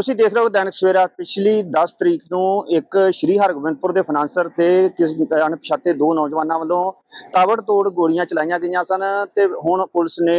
ਤੁਸੀਂ ਦੇਖ ਰਹੇ ਹੋ ਦੈਨਿਕ ਸਵੇਰਾ ਪਿਛਲੀ 10 ਤਰੀਕ ਨੂੰ ਇੱਕ ਸ਼੍ਰੀ ਹਰਗੋਬਿੰਦਪੁਰ ਦੇ ਫਾਈਨਾਂਸਰ ਤੇ ਕਿਸ ਅਣਪਛਾਤੇ ਦੋ ਨੌਜਵਾਨਾਂ ਵੱਲੋਂ ਤਾਵੜ ਤੋੜ ਗੋਲੀਆਂ ਚਲਾਈਆਂ ਗਈਆਂ ਸਨ ਤੇ ਹੁਣ ਪੁਲਿਸ ਨੇ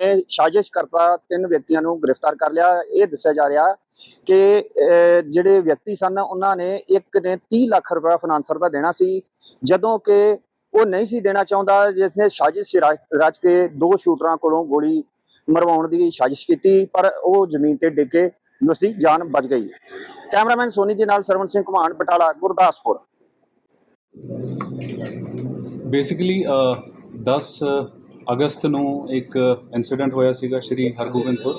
ਇਹ ਸਾਜ਼ਿਸ਼ ਕਰਤਾ ਤਿੰਨ ਵਿਅਕਤੀਆਂ ਨੂੰ ਗ੍ਰਿਫਤਾਰ ਕਰ ਲਿਆ। ਇਹ ਦੱਸਿਆ ਜਾ ਰਿਹਾ ਕਿ ਜਿਹੜੇ ਵਿਅਕਤੀ ਸਨ, ਉਹਨਾਂ ਨੇ ਇੱਕ ਨੇ 30 ਲੱਖ ਰੁਪਏ ਫਾਈਨਾਂਸਰ ਦਾ ਦੇਣਾ ਸੀ। ਜਦੋਂ ਕਿ ਉਹ ਨਹੀਂ ਸੀ ਦੇਣਾ ਚਾਹੁੰਦਾ, ਜਿਸ ਨੇ ਸਾਜ਼ਿਸ਼ ਰਚ- ਕੇ ਦੋ ਸ਼ੂਟਰਾਂ ਕੋਲੋਂ ਗੋਲੀ ਮਰਵਾਉਣ ਦੀ ਸਾਜ਼ਿਸ਼ ਕੀਤੀ, ਪਰ ਉਹ ਜ਼ਮੀਨ ਤੇ ਡਿੱਗ ਕੇ ਉਸ ਦੀ ਜਾਨ ਬਚ ਗਈ। ਕੈਮਰਾਮੈਨ ਸੋਨੀ ਦੇ ਨਾਲ ਸਰਵਨ ਸਿੰਘ ਘਮਾਨ ਬਟਾਲਾ, ਗੁਰਦਾਸਪੁਰ। ਬੇਸਿਕਲੀ 10 ਅਗਸਤ ਨੂੰ ਇੱਕ ਇਨਸੀਡੈਂਟ ਹੋਇਆ ਸੀਗਾ ਸ਼੍ਰੀ ਹਰਗੋਬਿੰਦਪੁਰ।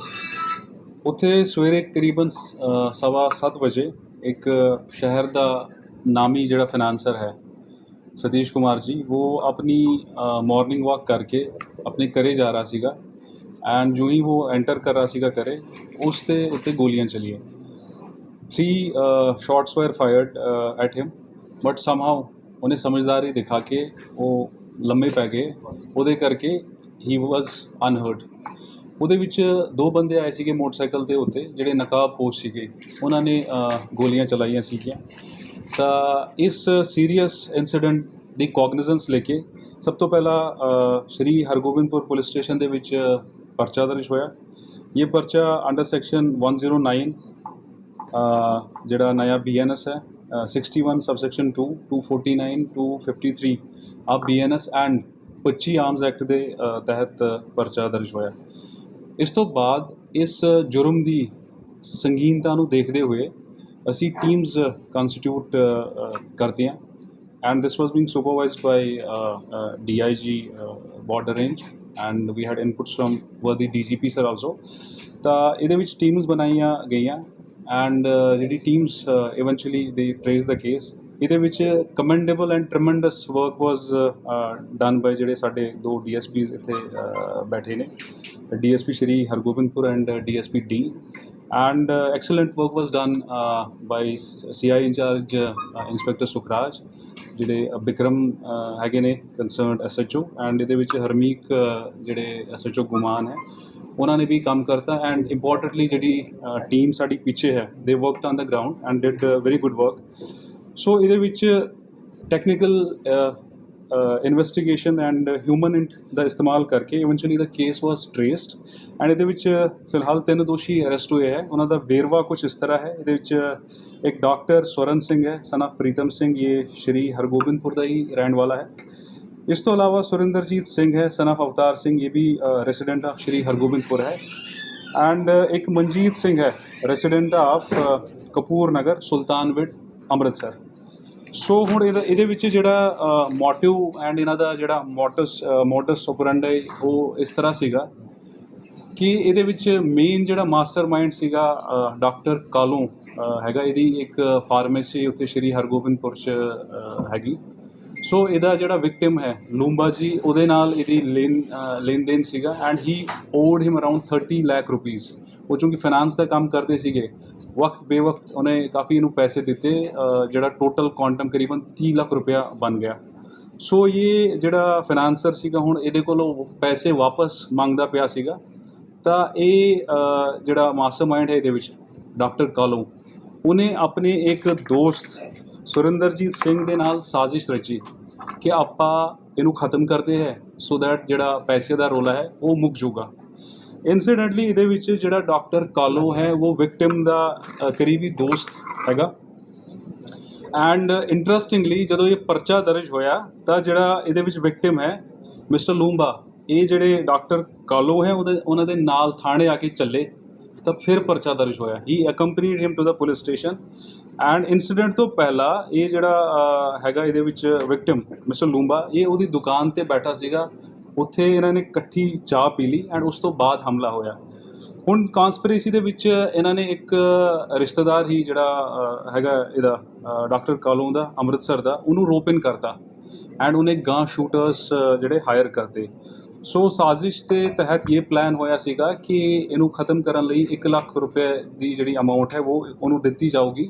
ਉੱਥੇ ਸਵੇਰੇ ਕਰੀਬਨ ਅ, ਸਵਾ ਸੱਤ ਵਜੇ ਇੱਕ ਸ਼ਹਿਰ ਦਾ ਨਾਮੀ ਜਿਹੜਾ ਫਾਈਨਾਂਸਰ ਹੈ ਸਤੀਸ਼ ਕੁਮਾਰ ਜੀ ਉਹ ਆਪਣੀ ਮਾਰਨਿੰਗ ਵਾਕ ਕਰਕੇ ਆਪਣੇ ਘਰੇ ਜਾ ਰਿਹਾ ਸੀਗਾ ਐਂਡ ਜੋ ਹੀ ਉਹ ਐਂਟਰ ਕਰ ਰਿਹਾ ਸੀਗਾ ਘਰੇ ਉਸ ਦੇ ਉੱਤੇ ਗੋਲੀਆਂ ਚਲੀਆਂ। Three shots were fired at him but somehow ਉਹਨੇ ਸਮਝਦਾਰੀ ਦਿਖਾ ਕੇ ਉਹ ਲੰਮੇ ਪੈ ਗਏ। ਉਹਦੇ ਕਰਕੇ ਹੀ ਵਾਸ ਅਨਹਰਡ ਉਹਦੇ ਵਿੱਚ ਦੋ ਬੰਦੇ ਆਏ ਸੀਗੇ ਮੋਟਰਸਾਈਕਲ ਦੇ ਉੱਤੇ ਜਿਹੜੇ ਨਕਾਬਪੋਸ਼ ਸੀਗੇ। ਉਹਨਾਂ ਨੇ ਗੋਲੀਆਂ ਚਲਾਈਆਂ ਸੀਗੀਆਂ। ਤਾਂ ਇਸ ਸੀਰੀਅਸ ਇਨਸੀਡੈਂਟ ਦੀ ਕੋਗਨੀਜ਼ੈਂਸ ਲੈ ਕੇ ਸਭ ਤੋਂ ਪਹਿਲਾਂ ਸ਼੍ਰੀ ਹਰਗੋਬਿੰਦਪੁਰ ਪੁਲਿਸ ਸਟੇਸ਼ਨ ਦੇ ਵਿੱਚ ਪਰਚਾ ਦਰਜ ਹੋਇਆ। ਇਹ ਪਰਚਾ ਅੰਡਰ ਸੈਕਸ਼ਨ 109 ਅ, ਜਿਹੜਾ ਨया ਬੀਐਨਐਸ ਹੈ ਅ, 61 ਸਬਸੈਕਸ਼ਨ 2 249 253 ਆ ਬੀਐਨਐਸ ਐਂਡ 25 ਆਰਮਸ ਐਕਟ ਦੇ ਤਹਿਤ ਪਰਚਾ ਦਰਜ ਹੋਇਆ। ਇਸ ਤੋਂ ਬਾਅਦ ਇਸ ਜੁਰਮ ਦੀ ਸੰਗੀਨਤਾ ਨੂੰ ਦੇਖਦੇ ਹੋਏ ਅਸੀਂ ਟੀਮਸ ਕੰਸਟੀਟਿਊਟ ਕਰਦੇ ਹਾਂ। And this was being supervised by uh, uh, DIG uh, border range and we had inputs from worthy DGP sir also ਤਾਂ ਇਹਦੇ ਵਿੱਚ ਟੀਮਸ ਬਣਾਈਆਂ ਗਈਆਂ। ਐਂਡ uh, ਜਿਹੜੀ teams eventually they trace the case ਇਹਦੇ ਵਿੱਚ commendable and tremendous work was done by ਜਿਹੜੇ ਸਾਡੇ ਦੋ ਡੀਐਸਪੀਸ ਇੱਥੇ uh, ਬੈਠੇ ਨੇ। DSP Sri Hargobindpur and DSP D and uh, excellent work was done uh, by CI in charge uh, inspector Sukhraj ਜਿਹੜੇ uh, Bikram ਹੈਗੇ ਨੇ ਕੰਸਰਨਡ ਐਸਐਚਓ ਐਂਡ ਇਹਦੇ ਵਿੱਚ ਹਰਮੀਕ ਅ, ਜਿਹੜੇ ਐਸਐਚਓ ਗੁਮਾਨ ਹੈ ਉਹਨਾਂ ਨੇ ਵੀ ਕੰਮ ਕਰਤਾ ਐਂਡ ਇੰਪੋਰਟੈਂਟਲੀ ਜਿਹੜੀ ਟੀਮ ਸਾਡੀ ਪਿੱਛੇ ਹੈ they worked on the ground and did very good work so ਇਹਦੇ ਵਿੱਚ technical investigation and human int ਦਾ ਇਸਤੇਮਾਲ ਕਰਕੇ eventually the case was traced and ਇਹਦੇ ਵਿੱਚ ਫਿਲਹਾਲ ਤਿੰਨ ਦੋਸ਼ੀ ਅਰੈਸਟ ਹੋਏ ਹੈ। ਉਹਨਾਂ ਦਾ ਵੇਰਵਾ ਕੁਝ ਇਸ ਤਰ੍ਹਾਂ ਹੈ। ਇਹਦੇ ਵਿੱਚ ਇੱਕ ਡਾਕਟਰ ਸਵਰਨ ਸਿੰਘ ਹੈ, ਸਨ of ਪ੍ਰੀਤਮ ਸਿੰਘ, ਇਹ ਸ਼੍ਰੀ ਹਰਗੋਬਿੰਦਪੁਰ ਦਾ ਹੀ ਰਹਿਣ ਵਾਲਾ ਹੈ। ਇਸ ਤੋਂ ਇਲਾਵਾ ਸੁਰਿੰਦਰਜੀਤ ਸਿੰਘ ਹੈ, ਸਨ of ਅਵਤਾਰ ਸਿੰਘ, ਇਹ ਵੀ ਰੈਜ਼ੀਡੈਂਟ ਆਫ ਸ਼੍ਰੀ ਹਰਗੋਬਿੰਦਪੁਰ ਹੈ। ਐਂਡ ਇੱਕ ਮਨਜੀਤ ਸਿੰਘ ਹੈ resident of Kapoor Nagar, Sultanwind, Amritsar. So ਹੁਣ ਇਹਦਾ, ਇਹਦੇ ਵਿੱਚ ਜਿਹੜਾ ਮੋਟਿਵ ਐਂਡ ਇਹਨਾਂ ਦਾ ਜਿਹੜਾ ਮੋਟਸ ਮੋਟਸ ਆਪਰੈਂਡੀ ਉਹ ਇਸ ਤਰ੍ਹਾਂ ਸੀਗਾ ਕਿ ਇਹਦੇ ਵਿੱਚ ਮੇਨ ਜਿਹੜਾ ਮਾਸਟਰਮਾਈਂਡ ਸੀਗਾ ਡਾਕਟਰ ਕਾਲੂ ਹੈਗਾ। ਇਹਦੀ ਇੱਕ ਫਾਰਮੇਸੀ ਉੱਥੇ ਸ਼੍ਰੀ ਹਰਗੋਬਿੰਦਪੁਰ ਚ ਹੈਗੀ। ਸੋ ਇਹਦਾ ਜਿਹੜਾ ਵਿਕਟਿਮ ਹੈ ਲੂੰਬਾ ਜੀ ਉਹਦੇ ਨਾਲ ਇਹਦੀ ਲੈਣ ਲੈਣ ਦੇਣ ਸੀਗਾ and he owed him around 30 lakh rupees ਉਹ ਚੂੰਕਿ ਫਾਈਨਾਂਸ ਦਾ ਕੰਮ ਕਰਦੇ ਸੀਗੇ ਵਕਤ ਬੇਵਕਤ ਉਹਨੇ ਕਾਫੀ ਇਹਨੂੰ ਪੈਸੇ ਦਿੱਤੇ ਜਿਹੜਾ ਟੋਟਲ ਕੁਆਂਟਮ ਕਰੀਬਨ 30 ਲੱਖ ਰੁਪਇਆ ਬਣ ਗਿਆ। ਸੋ ਇਹ ਜਿਹੜਾ ਫਾਈਨਾਂਸਰ ਸੀਗਾ ਹੁਣ ਇਹਦੇ ਕੋਲੋਂ ਪੈਸੇ ਵਾਪਸ ਮੰਗਦਾ ਪਿਆ ਸੀਗਾ। ਤਾਂ ਇਹ ਅ, ਜਿਹੜਾ ਮਾਸਟਰਮਾਈਂਡ ਹੈ ਇਹਦੇ ਵਿੱਚ ਡਾਕਟਰ ਕਾਲੂ ਉਹਨੇ ਆਪਣੇ ਇੱਕ ਦੋਸਤ ਸੁਰਿੰਦਰਜੀਤ ਸਿੰਘ ਦੇ ਨਾਲ ਸਾਜ਼ਿਸ਼ ਰਚੀ ਕਿ ਆਪਾਂ ਇਹਨੂੰ ਖਤਮ ਕਰਦੇ ਹੈ ਸੋ ਦੈਟ ਜਿਹੜਾ ਪੈਸੇ ਦਾ ਰੋਲਾ ਹੈ, ਉਹ ਮੁੱਕ ਜਾਊਗਾ। ਇਨਸੀਡੈਂਟਲੀ ਇਹਦੇ ਵਿੱਚ ਜਿਹੜਾ ਡਾਕਟਰ ਕਾਲੋ ਹੈ, ਉਹ ਵਿਕਟਿਮ ਦਾ ਕਰੀਬੀ ਦੋਸਤ ਹੈਗਾ। ਐਂਡ ਇੰਟਰਸਟਿੰਗਲੀ ਜਦੋਂ ਇਹ ਪਰਚਾ ਦਰਜ ਹੋਇਆ, ਤਾਂ ਜਿਹੜਾ ਇਹਦੇ ਵਿੱਚ ਵਿਕਟਿਮ ਹੈ ਮਿਸਟਰ ਲੂੰਬਾ ਇਹ ਜਿਹੜੇ ਡਾਕਟਰ ਕਾਲੋ ਹੈ, ਉਹਦੇ, ਉਹਨਾਂ ਦੇ ਨਾਲ ਥਾਣੇ ਆ ਕੇ ਚੱਲੇ, ਤਾਂ ਫਿਰ ਪਰਚਾ ਦਰਜ ਹੋਇਆ। He accompanied him to the police station and incident ਤੋਂ ਪਹਿਲਾਂ ਇਹ ਜਿਹੜਾ ਹੈਗਾ ਇਹਦੇ ਵਿੱਚ ਵਿਕਟਿਮ ਮਿਸਟਰ ਲੂੰਬਾ ਇਹ ਉਹਦੀ ਦੁਕਾਨ ਤੇ ਬੈਠਾ ਸੀਗਾ। ਉੱਥੇ ਇਹਨਾਂ ਨੇ ਇਕੱਠੀ ਚਾਹ ਪੀ ਲਈ ਐਂਡ ਉਸ ਤੋਂ ਬਾਅਦ ਹਮਲਾ ਹੋਇਆ। ਹੁਣ ਕਨਸਪੀਰੇਸੀ ਦੇ ਵਿੱਚ ਇਹਨਾਂ ਨੇ ਇੱਕ ਰਿਸ਼ਤੇਦਾਰ ਹੀ ਜਿਹੜਾ ਹੈਗਾ ਇਹਦਾ ਡਾਕਟਰ ਕਾਲੋਂ ਦਾ, ਅੰਮ੍ਰਿਤਸਰ ਦਾ, ਉਹਨੂੰ ਰੋਪਿਨ ਕਰਤਾ। ਐਂਡ ਉਹਨੇ ਗਾਂ ਸ਼ੂਟਰਸ ਜਿਹੜੇ ਹਾਇਰ ਕਰਤੇ। ਸੋ ਸਾਜ਼ਿਸ਼ ਦੇ ਤਹਿਤ ਇਹ ਪਲਾਨ ਹੋਇਆ ਸੀਗਾ ਕਿ ਇਹਨੂੰ ਖਤਮ ਕਰਨ ਲਈ 1 ਲੱਖ ਰੁਪਏ ਦੀ ਜਿਹੜੀ ਅਮਾਉਂਟ ਹੈ, ਉਹ ਉਹਨੂੰ ਦਿੱਤੀ ਜਾਊਗੀ।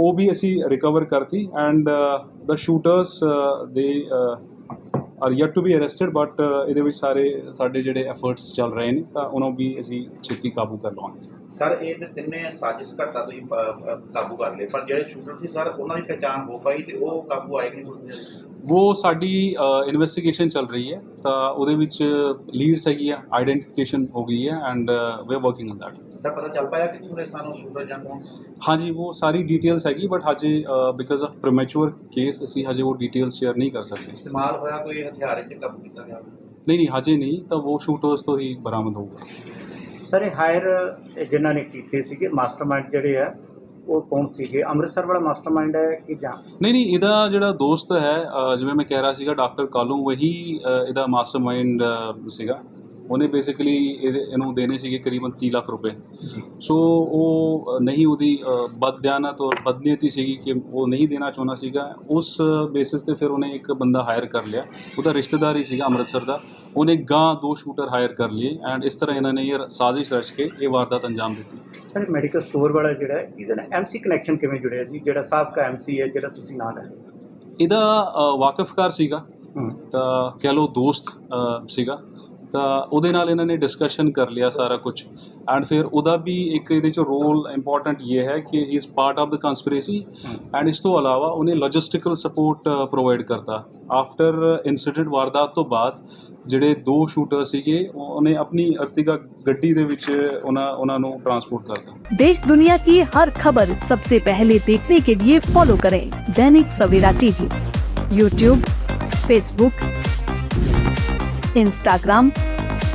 ਉਹ ਵੀ ਅਸੀਂ ਰਿਕਵਰ ਕਰਤੀ and the shooters they are yet to be arrested but ਇਹਦੇ ਵਿੱਚ ਸਾਰੇ ਸਾਡੇ ਜਿਹੜੇ ਐਫਰਟਸ ਚੱਲ ਰਹੇ ਨੇ, ਤਾਂ ਉਹਨਾਂ ਵੀ ਅਸੀਂ ਛੇਤੀ ਕਾਬੂ ਕਰ ਲਵਾਂਗੇ। ਸਰ ਇਹ ਤੇ ਤਿੰਨੇ ਸਾਜ਼ਿਸ਼ ਕਰਤਾ ਤੁਸੀਂ ਕਾਬੂ ਕਰ ਲਏ, ਪਰ ਜਿਹੜੇ ਸ਼ੂਟਰ ਸੀ ਸਰ ਉਹਨਾਂ ਦੀ ਪਛਾਣ ਹੋ ਪਾਈ ਤੇ ਉਹ ਕਾਬੂ ਆਏ ਨਹੀਂ? ਉਹ ਸਾਡੀ ਇਨਵੈਸਟੀਗੇਸ਼ਨ ਚੱਲ ਰਹੀ ਹੈ ਤਾਂ ਉਹਦੇ ਵਿੱਚ ਲੀਡਸ ਹੈਗੀ ਆ ਆਈਡੈਂਟੀਫਿਕੇਸ਼ਨ ਹੋ ਗਈ ਹੈ and we are working on that sir ਪਤਾ ਚੱਲ ਪਾਇਆ ਕਿੱਥੋਂ ਦੇ ਸਾਨੂੰ ਸ਼ੂਟਰ ਜਾਂ ਕੌਣ ਹਾਂਜੀ ਉਹ ਸਾਰੀ ਡਿਟੇਲਸ ਹੈਗੀ ਬਟ ਹਜੇ ਬਿਕਾਜ਼ ਆਫ ਪ੍ਰੀਮੈਚੁਰ ਕੇਸ ਅਸੀਂ ਹਜੇ ਉਹ ਡਿਟੇਲਸ ਸ਼ੇਅਰ ਨਹੀਂ ਕਰ ਸਕਦੇ ਇਸਤੇਮਾਲ ਹੋਇਆ ਕੋਈ ਹਥਿਆਰ ਇਹ ਕਾਬੂ ਕੀਤਾ ਗਿਆ ਨਹੀਂ ਨਹੀਂ ਹਜੇ ਨਹੀਂ ਤਾਂ ਉਹ ਸ਼ੂਟਰਸ ਤੋਂ ਹੀ ਬਰਾਮਦ ਹੋਊਗਾ ਸਰ ਇਹ ਹਾਇਰ ਜਿਨ੍ਹਾਂ ਨੇ ਕੀਤੇ ਸੀਗੇ ਮਾਸਟਰਮਾਈਂਡ ਜਿਹੜੇ ਆ ਉਹ ਕੌਣ ਸੀਗੇ। ਅੰਮ੍ਰਿਤਸਰ ਵਾਲਾ ਮਾਸਟਰਮਾਈਂਡ ਹੈ ਕਿ ਜਾਂ? ਨਹੀਂ ਨਹੀਂ ਇਹਦਾ ਜਿਹੜਾ ਦੋਸਤ ਹੈ ਅ, ਜਿਵੇਂ ਮੈਂ ਕਹਿ ਰਿਹਾ ਸੀਗਾ ਡਾਕਟਰ ਕਾਲੂ ਵਹੀ ਅ, ਇਹਦਾ ਮਾਸਟਰਮਾਈਂਡ ਸੀਗਾ। ਉਹਨੇ ਬੇਸਿਕਲੀ ਇਹਨੂੰ ਦੇਣੇ ਸੀਗੇ ਕਰੀਬਨ 30 ਲੱਖ ਰੁਪਏ। ਸੋ ਉਹ ਨਹੀਂ ਉਹਦੀ ਬਦਦਿਆਨਤ ਔਰ ਬਦਨੀਅਤੀ ਸੀਗੀ ਕਿ ਉਹ ਨਹੀਂ ਦੇਣਾ ਚਾਹੁੰਦਾ ਸੀਗਾ। ਉਸ ਬੇਸਿਸ ਤੇ ਫਿਰ ਉਹਨੇ ਇੱਕ ਬੰਦਾ ਹਾਇਰ ਕਰ ਲਿਆ। ਉਹਦਾ ਰਿਸ਼ਤੇਦਾਰ ਹੀ ਸੀਗਾ ਅੰਮ੍ਰਿਤਸਰ ਦਾ। ਉਹਨੇ ਗਾਂ ਦੋ ਸ਼ੂਟਰ ਹਾਇਰ ਕਰ ਲਏ ਐਂਡ ਇਸ ਤਰ੍ਹਾਂ ਇਹਨਾਂ ਨੇ ਇਹ ਸਾਜ਼ਿਸ਼ ਰਚ ਕੇ ਇਹ ਵਾਰਦਾਤ ਅੰਜਾਮ ਦਿੱਤੀ। ਸਰ ਮੈਡੀਕਲ ਸਟੋਰ ਵਾਲਾ ਜਿਹੜਾ ਹੈ ਇਹਦੇ ਨਾਲ ਐਮਸੀ ਕਨੈਕਸ਼ਨ ਕਿਵੇਂ ਜੁੜਿਆ ਜੀ? ਜਿਹੜਾ ਸਾਬਕਾ ਐਮਸੀ ਹੈ ਜਿਹੜਾ ਤੁਸੀਂ ਨਾਲ ਹੈ। ਇਹਦਾ ਵਾਕਿਫਕਾਰ ਸੀਗਾ। ਤਾਂ ਕਹਿ ਲਓ ਦੋਸਤ ਸੀਗਾ। ਤਾਂ ਉਹਦੇ ਨਾਲ ਇਹਨਾਂ ਨੇ ਡਿਸਕਸ਼ਨ ਕਰ ਲਿਆ ਸਾਰਾ ਕੁਝ ਐਂਡ ਫਿਰ ਉਹਦਾ ਵੀ ਇੱਕ ਇਹਦੇ ਚ ਰੋਲ ਇੰਪੋਰਟੈਂਟ ਇਹ ਹੈ ਕਿ he is part of the conspiracy and ਇਸ ਤੋਂ ਇਲਾਵਾ ਉਹਨੇ ਲੌਜਿਸਟੀਕਲ ਸਪੋਰਟ ਪ੍ਰੋਵਾਈਡ ਕਰਤਾ ਆਫਟਰ ਇਨਸੀਡੈਂਟ ਵਾਰਦਾਤ ਤੋਂ ਬਾਅਦ ਜਿਹੜੇ ਦੋ ਸ਼ੂਟਰ ਸੀਗੇ ਉਹ- ਉਹਨੇ ਆਪਣੀ ਅਰਤਿਗਾ ਗੱਡੀ ਦੇ ਵਿੱਚ ਉਹਨਾਂ ਉਹਨਾਂ ਨੂੰ ਟਰਾਂਸਪੋਰਟ ਕਰਤਾ देश दुनिया की हर खबर सबसे पहले देखने के लिए फॉलो करें Dainik Savera TV YouTube Facebook Instagram